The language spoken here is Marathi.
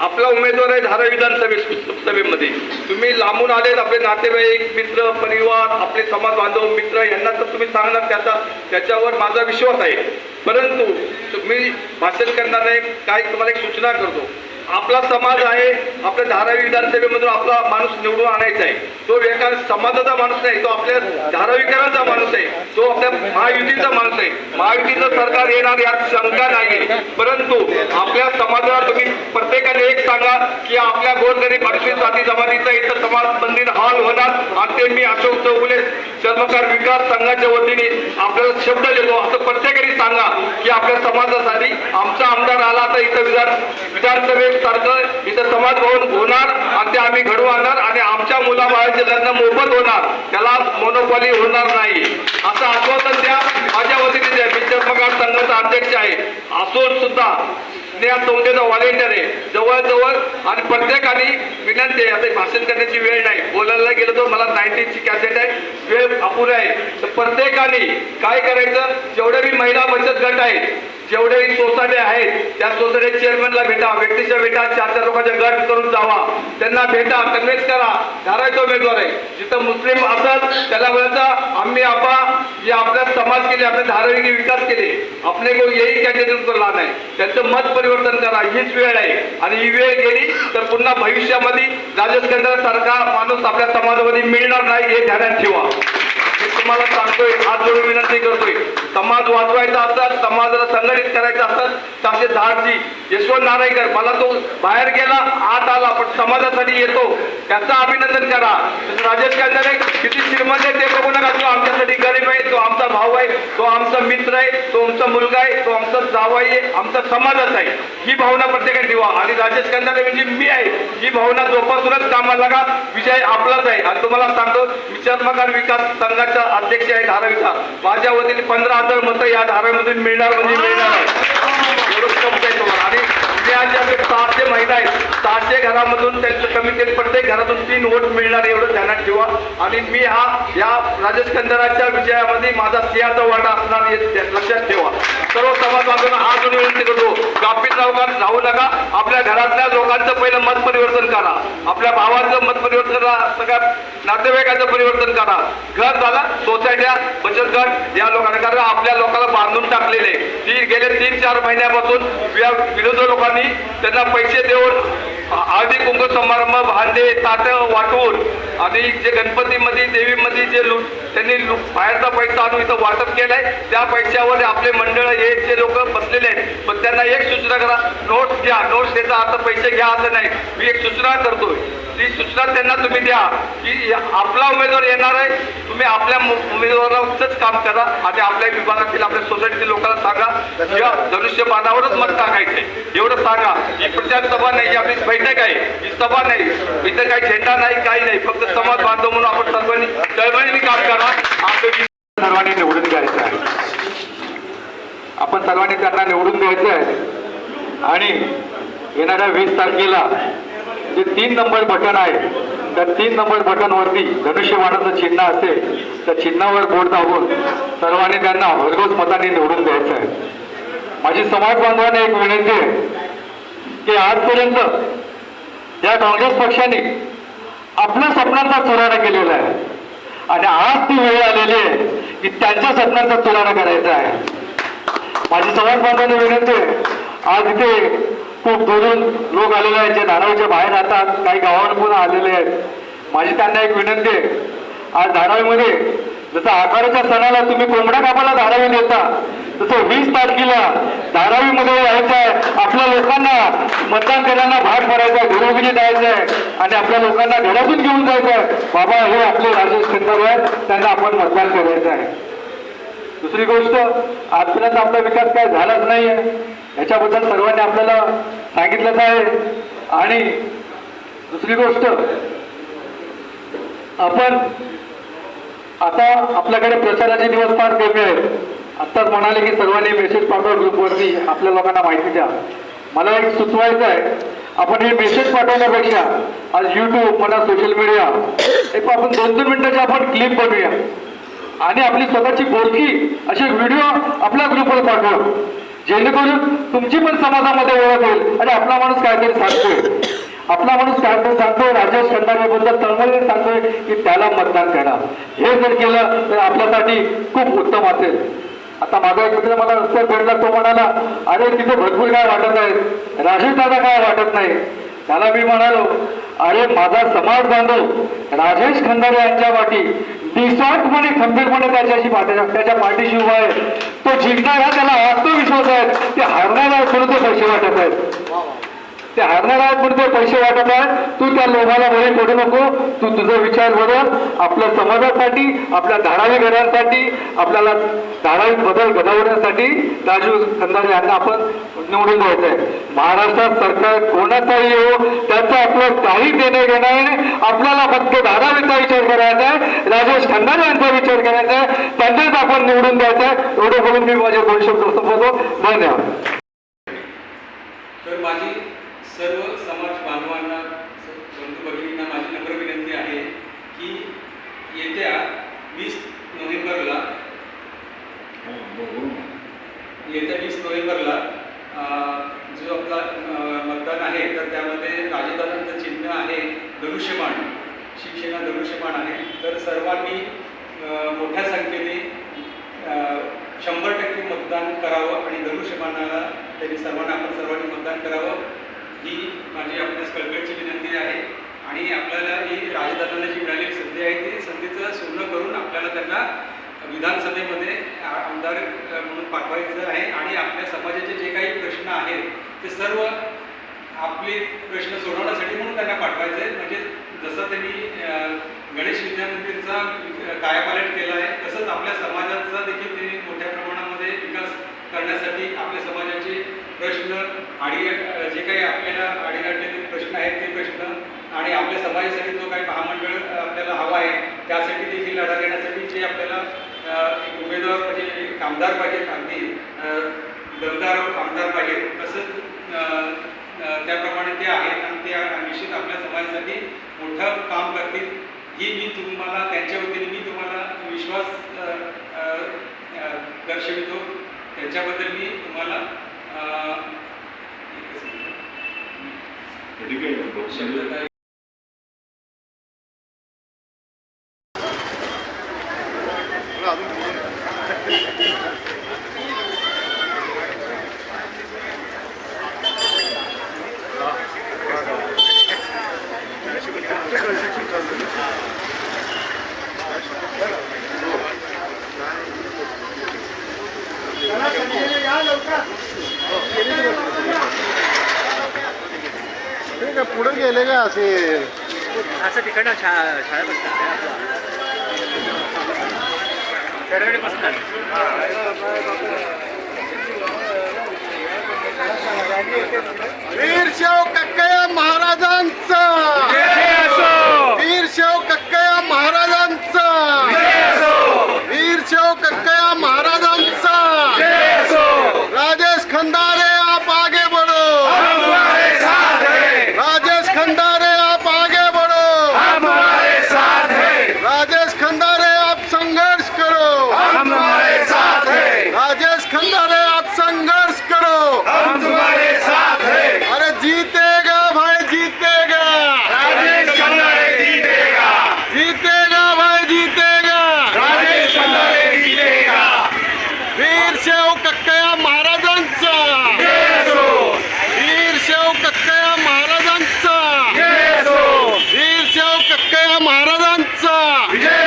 आपला उमेदवार आहे धारा विधानसभे सभेमध्ये. तुम्ही लांबून आलेत आपले नातेवाईक मित्र परिवार आपले समाज बांधव मित्र यांना तर तुम्ही सांगणार त्याचा त्याच्यावर माझा विश्वास आहे. परंतु तुम्ही भाषण करणार नाही काय तुम्हाला एक सूचना करतो. आपला समाज आहे आपल्या धारावी विधानसभेमधून आपला माणूस निवडून आणायचा आहे. तो एका समाजाचा माणूस नाही तो आपल्या धारावीकरांचा माणूस आहे. तो आपल्या महायुतीचा माणूस आहे. महायुतीचं सरकार येणार यात शंका नाही परंतु आपल्या समाजाला तुम्ही प्रत्येकाने एक सांगा की आपल्या गोरगरीब अनुसूचित जाती जमातीचा इथं समाज मंदिर हॉल होणार. आणि ते मी अशोक चौगुले चर्मकार विकास संघाच्या वतीने आपल्याला शब्द देतो. असं प्रत्येक सांगा की आपल्या समाजासाठी आमचा आमदार आला तर इथं विधान विधानसभेत सारखं इथं समाज भवन होणार आणि ते आम्ही घडवून आणणार आणि आमच्या मुलाबाळांचे लग्न मोफत होणार. त्याला मोनोपॉली होणार नाही. असं आश्वासन द्या. माझ्या वतीने द्या मी चर्मकार संघाचा अध्यक्ष आहे. असून सुद्धा स्नेहा संस्थेचा व्हॉलेंटियर आहे. जवळजवळ आणि प्रत्येकाने विनंती आहे आता भाषण करण्याची वेळ नाही. बोलायला गेलो तर मला नाईन्टीची कॅसेट आहे वेळ अपुरा आहे. तर प्रत्येकाने काय करायचं? जेवढे बी महिला बचत गट आहेत जेवढेही सोसायटी आहेत त्या सोसायटी चेअरमॅनला भेटा व्यक्तीच्या भेटा चार चार लोकांच्या गट करून जावा. त्यांना भेटा कन्व्हिन्स करा. धारायचा उमेदवार आहे. जिथं मुस्लिम असतात त्याला बोलायचा आम्ही आपा जे आपला समाज केले आपल्या धाराविक विकास केले आपले को यही कॅन्डिडेट करला नाही. त्यांचं मत परिवर्तन करा हीच वेळ आहे. आणि ही वेळ गेली तर पुन्हा भविष्यामध्ये राजेश सरकार सारखा माणूस आपल्या समाजामध्ये मिळणार नाही हे ध्यानात ठेवा. तुम्हाला सांगतोय हात जोडून विनंती करतोय. समाज वाचवायचा असतात समाजाला संघटित करायचं असतात तर धाडसी यशवंत नारायणकर मला तो बाहेर गेला आत आला पण समाजासाठी येतो. त्याचं अभिनंदन करा. राजेश कांदरे किती श्रीमंत आहे ते बघू नका तो आमच्यासाठी गरीब आहे तो आमचा भाऊ आहे तो आमचा मित्र आहे तो आमचा मुलगा आहे तो आमचा जावाई आहे आमचा समाजाच आहे. ही भावना प्रत्येकाने ठेवा. आणि राजेश कांदरे म्हणजे मी आहे. ही भावना जोपासूनच कामाला लागा. विजय आपलाच आहे. आणि तुम्हाला सांगतो मी विकास संघाच्या अध्यक्ष आहे धारावीचा माझ्या वतीने पंधरा हजार मतं या धारावीमधून मिळणार म्हणजे मिळणार आहे एवढं शब्द आहे तुम्हाला. आणि पुण्याच्या जे सहाशे महिला आहेत सहाशे घरामधून त्यांचं कमीत कमी प्रत्येक घरातून तीन वोट मिळणार एवढं ध्यानात ठेवा. आणि मी हा या राजेश कंदराच्या विजयामध्ये माझा सिंहाचा वाटा असणार हे लक्षात ठेवा. सर्व समाज बांधवांना हात जोडून विनंती करतो गाफील राहू राहू नका. आपल्या घरातल्या लोकांचं पहिलं मत परिवर्तन करा आपल्या भावाचं मत परिवर्तन करा. सगळ्या नातेवाईकाचं परिवर्तन करा. घर झाला सोसायट्या बचत गट या लोकांना. कारण आपल्या लोकांना बांधून टाकलेले. ती गेले तीन चार महिन्यापासून विरोधी लोकांनी त्यांना पैसे देऊन हळदी कुंभ समारंभ भांडे ताट वाटून आणि जे गणपतीमध्ये देवीमध्ये जे लूट त्यांनी लुट बाहेरचा पैसा आणून इथं वाटप केलाय त्या पैशावर आपले मंडळ हे जे लोक बसलेले आहेत पण त्यांना एक सूचना करा नोट्स घ्या नोट्स द्यायचा आता पैसे घ्या असं नाही. मी एक सूचना करतोय. ती सूचना त्यांना तुम्ही द्या की आपला उमेदवार येणार आहे तुम्ही आपल्या उमेदवारावरच काम करा आणि आपल्या विभागातील आपल्या सोसायटीतील लोकांना सांगा. किंवा धनुष्यबाणावरच मत टाकायचे एवढं सांगा. ही प्रचार सभा नाही ही आपली बैठक आहे ही सभा नाही. इथं काही झेंडा नाही काही नाही. फक्त समाज बांधव म्हणून आपण सर्वांनी चळवळीने काम करा. आपले सर्वांनी निवडून द्यायचं आहे. आपण सर्वांनी त्यांना निवडून द्यायचं आहे. आणि येणाऱ्या वीस तारखेला जे तीन नंबर बटन आहे त्या तीन नंबर बटनवरती धनुष्यबाणाचं चिन्ह असेल त्या चिन्हावर बोट दाबून सर्वांनी त्यांना भरघोस मताने निवडून द्यायचं आहे. माझी समाज बांधवांना एक विनंती आहे की आजपर्यंत या काँग्रेस पक्षाने आपल्या स्वप्नांचा चुराडा केलेला आहे. आणि आज ती वेळ आलेली आहे की त्यांच्या स्वप्नांचा चुराडा करायचा आहे. माझी समाज बांधवांना विनंती आहे आज इथे खूप दुरून लोक आलेले आहेत जे धारावीच्या बाहेर राहतात काही गावावरून पण आलेले आहेत. माझी त्यांना एक विनंती आहे. आज धारावीमध्ये जसं आखाड्याच्या सणाला तुम्ही कोंबड्या कापाला धारावी देता तसं वीस तारखेला धारावीमध्ये यायचं आहे आपल्या लोकांना मतदान करण्याला भाग पडायचा आहे घरोघरी जायचं आहे आणि आपल्या लोकांना घरातून घेऊन जायचं आहे बाबा हे आपले राजेश खंडर आहेत त्यांना आपण मतदान करायचं आहे दुसरी गोष्ट आजपर्यंत आपला विकास काय झालाच नाही आहे याच्याबद्दल सर्वांनी आपल्याला सांगितलंच आहे. आणि दुसरी गोष्ट आपण आता आपल्याकडे प्रचाराचे दिवस फार कमी आहेत. आत्ताच म्हणाले की सर्वांनी मेसेज पाठवा ग्रुपवरती आपल्या लोकांना माहिती द्या. मला एक सुचवायचं आहे. आपण हे मेसेज पाठवण्यापेक्षा आज युट्यूब म्हणा सोशल मीडिया एक आपण दोन दोन मिनिटाची आपण क्लिप बनवूया. आणि आपली स्वतःची बोलकी असे व्हिडिओ आपल्या ग्रुपवर पाठवा. जेणेकरून तुमची पण समाजामध्ये ओळख होईल. आणि आपला माणूस काहीतरी सांगतोय. आपला माणूस काहीतरी सांगतोय. राजेश खंडारेबद्दल तळमळीने सांगतोय की त्याला मतदान करा हे जर केलं तर आपल्यासाठी खूप उत्तम असेल. आता माझा एक मित्र मला रस्त्यात भेटला तो म्हणाला अरे तिथे भरपूर काय वाटत नाही राजेश दादा काय वाटत नाही? त्याला मी म्हणालो अरे माझा समाज बांधव राजेश खंडारे यांच्या पाठी निस्वार्थपणे खंबीरपणे त्याच्याशी पाठी त्याच्या पाठीशी उभा आहे. तो जिंकणार हा त्याला आत्मविश्वास आहे. ते हारणार आहे म्हणून ते पैसे वाटत आहेत. ते हारणार आहेत ते पैसे वाटत आहेत तू त्या लोभाला बळी पडू नको. तू तुझा विचार बदल. आपल्या समाजासाठी आपल्या धारावी घरांसाठी आपल्याला धारावी बदल घडवण्यासाठी राजू खंदारे यांना आपण निवडून द्यायचं आहे महाराष्ट्रात सरकार कोणाचाही येऊ त्याचं आपलं काही देणे घेणं आहे. आपल्याला फक्त धारावीचा विचार करायचा आहे. राजेश खंदारे यांचा विचार करायचा आहे. त्यांच्याच आपण निवडून द्यायचं आहे. एवढं बोलून मी माझे दोन शब्द संपवतो धन्यवाद. तर माझी सर्व समाज बांधवांना बंधू भगिनींना माझी नम्र विनंती आहे की येत्या वीस नोव्हेंबरला येत्या वीस नोव्हेंबरला जो आपला मतदान आहे तर त्यामध्ये राजदानांचं चिन्ह आहे धनुष्यबाण शिवसेना धनुष्यबाण आहे. तर सर्वांनी मोठ्या संख्येने शंभर टक्के मतदान करावं आणि धनुष्यबाणाला त्यांनी सर्वांना आपण सर्वांनी मतदान करावं. ही माझी आपल्यास कळकळीची विनंती आहे. आणि आपल्याला ही राजदानांना जी मिळालेली संधी आहे ती संधीचं सोनं करून आपल्याला त्यांना विधानसभेमध्ये आमदार म्हणून पाठवायचं आहे. आणि आपल्या समाजाचे जे काही प्रश्न आहेत ते सर्व आपले प्रश्न सोडवण्यासाठी म्हणून त्यांना पाठवायचं आहे. म्हणजे जसं त्यांनी गणेश विद्या मंदिरचा कायापालट केला आहे तसंच आपल्या समाजाचा देखील त्यांनी मोठ्या प्रमाणामध्ये विकास करण्यासाठी आपल्या समाजाचे प्रश्न आणि जे काही आपल्याला अडीअडलेले प्रश्न आहेत ते प्रश्न आणि आपल्या समाजासाठी जो काही महामंडळ आपल्याला हवा आहे त्यासाठी देखील लढा देण्यासाठी जे आपल्याला एक उमेदवार पाहिजे एक आमदार पाहिजेत अगदी दमदार आमदार पाहिजेत तसंच त्याप्रमाणे ते आहेत आणि ते निश्चित आपल्या समाजासाठी मोठं काम करतील. ही मी तुम्हाला त्यांच्या वतीने मी तुम्हाला विश्वास दर्शवितो. त्यांच्याबद्दल मी तुम्हाला Jadi, kayaknya. केले का असे. असं तिकडनं शा शाळेत वीर शाहू कक्कया महाराजांचा. Pizza! Yeah!